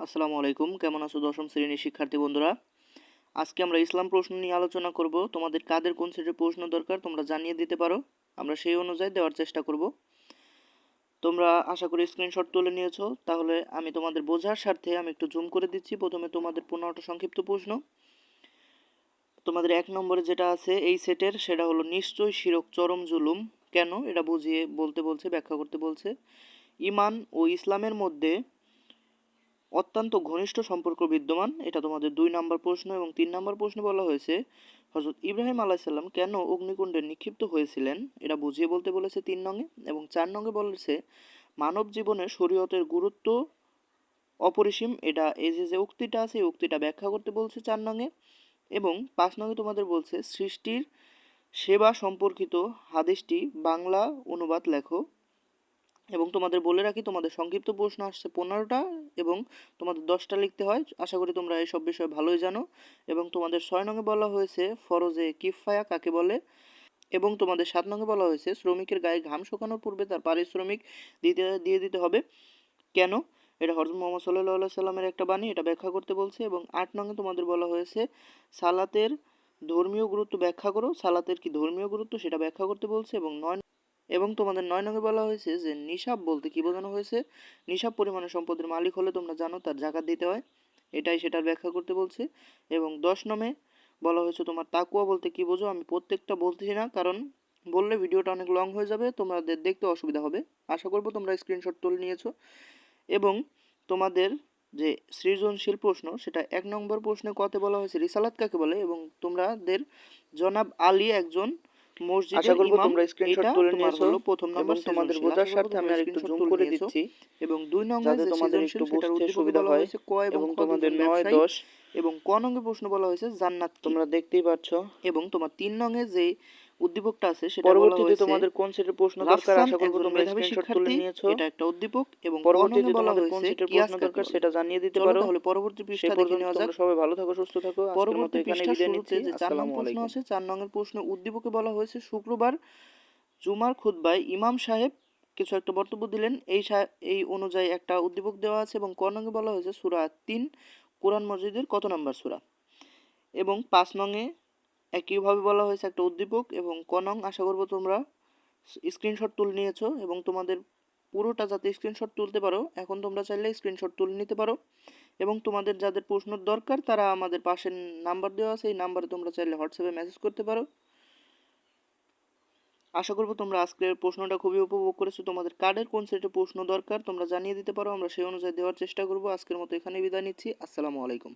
আসসালামু আলাইকুম। কেমন আছো দশম শ্রেণির শিক্ষার্থী বন্ধুরা? আজকে আমরা ইসলাম প্রশ্ন নিয়ে আলোচনা করব। তোমাদের কাদের কোন সেটের প্রশ্ন দরকার তোমরা জানিয়ে দিতে পারো। আমরা সেই অনুযায়ী দেওয়ার চেষ্টা করব। তোমরা আশা করি স্ক্রিনশট তুলে নিয়েছো। তাহলে আমি তোমাদের বোঝার স্বার্থে আমি একটু জুম করে দিচ্ছি। প্রথমে তোমাদের পনেরোটা সংক্ষিপ্ত প্রশ্ন। তোমাদের এক নম্বরে যেটা আছে এই সেটের, সেটা হলো, নিশ্চয় শিরক চরম জুলুম? কেন? এটা বুঝিয়ে, বলতে বলছে, ব্যাখ্যা করতে বলছে। ইমান ও ইসলামের মধ্যে অত্যন্ত ঘনিষ্ঠ সম্পর্ক বিদ্যমান। এটা তোমাদের দুই নম্বর প্রশ্ন এবং তিন নম্বর প্রশ্নে বলা হয়েছে হজরত ইব্রাহিম আলাইসাল্লাম কেন অগ্নিকুণ্ডে নিক্ষিপ্ত হয়েছিলেন? এটা বুঝিয়ে বলতে বলেছে তিন নঙ্গে এবং চার নঙ্গে বলেছে, মানব জীবনে শরীয়তের গুরুত্ব অপরিসীম। এটা এই যে যে উক্তিটা আছে, এই উক্তিটা ব্যাখ্যা করতে বলছে চার নঙ্গে এবং পাঁচ নঙ্গে তোমাদের বলছে, সৃষ্টির সেবা সম্পর্কিত হাদিসটি বাংলা অনুবাদ লেখো। এবং তোমাদের বলে রাখি, তোমাদের সংক্ষিপ্ত প্রশ্ন আসছে পনেরোটা এবং তোমাদের দশটা লিখতে হয়। আশা করি তোমরা এইসব বিষয়ে ভালোই জানো। এবং তোমাদের ছয় নঙে বলা হয়েছে, ফরজে কিফায়া কাকে বলে? এবং তোমাদের সাত নঙে বলা হয়েছে, শ্রমিকের গায়ে ঘাম শুকানোর পূর্বে তার পারিশ্রমিক দিতে, দিয়ে দিতে হবে। কেন? এটা হরজ মোহাম্মদ সাল্লাহ সাল্লামের একটা বাণী, এটা ব্যাখ্যা করতে বলছে। এবং আট নঙে তোমাদের বলা হয়েছে, সালাতের ধর্মীয় গুরুত্ব ব্যাখ্যা করো। সালাতের কি ধর্মীয় গুরুত্ব সেটা ব্যাখ্যা করতে বলছে। এবং নয় এবং তোমাদের নয় নঙ্গে বলা হয়েছে যে নিসাব বলতে কি বোঝানো হয়েছে? নিসাব পরিমাণে সম্পদের মালিক হলে তোমরা জানো তার জাকাত দিতে হয়। এটাই সেটার ব্যাখ্যা করতে বলছে। এবং দশ নমে বলা হয়েছে, তোমার তাকুয়া বলতে কি বোঝো? আমি প্রত্যেকটা বলতেছি না, কারণ বললে ভিডিওটা অনেক লং হয়ে যাবে, তোমাদের দেখতে অসুবিধা হবে। আশা করব তোমরা স্ক্রিনশট তুলে নিয়েছো। এবং তোমাদের যে সৃজনশীল প্রশ্ন, সেটা এক নম্বর প্রশ্নে কতে বলা হয়েছে, রিসালাত কাকে বলে? এবং তোমাদের জনাব আলী একজন আশা করব তোমরা স্ক্রিনশট তুলে নিয়েছো প্রথম এবং নম্বর তোমাদের। বোঝার স্বার্থে আমি জুম করে। দিচ্ছি এবং দুই নম্বর তোমাদের একটু বুঝতে সুবিধা হয় এবং তোমাদের নয় দশ এবং ক নঙ্গে প্রশ্ন বলা হয়েছে জান্নাত তোমরা দেখতেই পাচ্ছ এবং তোমার তিন নঙ্গে যে উদ্দীপকটা আছে সেটা পরবর্তীতে তোমাদের কোন সেটের প্রশ্ন দরকার আশা করব তোমরা স্ক্রিনশট তুলে নিয়েছো। এটা একটা উদ্দীপক এবং পরবর্তীতে তোমাদের কোন সেটের প্রশ্ন দরকার সেটা জানিয়ে দিতে পারো। তাহলে পরবর্তী পৃষ্ঠা দেখে নেওয়া যাক। সবাই ভালো থাকো সুস্থ থাকো। পরবর্তী এখানে বিদায় নিচ্ছি। যে চার নং প্রশ্ন আছে চার নংয়ের প্রশ্ন উদ্দীপকে বলা হয়েছে শুক্রবার জুমার খুতবায় ইমাম সাহেব কিছু একটা বক্তব্য দিলেন। এই এই অনুযায়ী একটা উদ্দীপক দেওয়া আছে এবং ক নঙ্গে বলা হয়েছে সূরা তিন কোরআন মসজিদের কত নম্বর সুরা? এবং পাঁচ নংয়ে একইভাবে বলা হয়েছে একটা উদ্দীপক এবং ক নং, আশা করব তোমরা স্ক্রিনশট তুলে নিয়েছো এবং তোমাদের পুরোটা যাতে স্ক্রিনশট তুলতে পারো, এখন তোমরা চাইলে স্ক্রিনশট তুলে নিতে পারো। এবং তোমাদের যাদের প্রশ্ন দরকার, তারা আমাদের পাশের নাম্বার দেওয়া আছে, এই নাম্বারে তোমরা চাইলে হোয়াটসঅ্যাপে মেসেজ করতে পারো। আশা করব তোমরা আজকের প্রশ্নটা খুবই উপভোগ করেছ। তোমাদের কার্ডের কোন সেটে প্রশ্ন দরকার তোমরা জানিয়ে দিতে পারো, আমরা সেই অনুযায়ী দেওয়ার চেষ্টা করব। আজকের মতো এখানে বিদায় নিচ্ছি। আসসালামু আলাইকুম।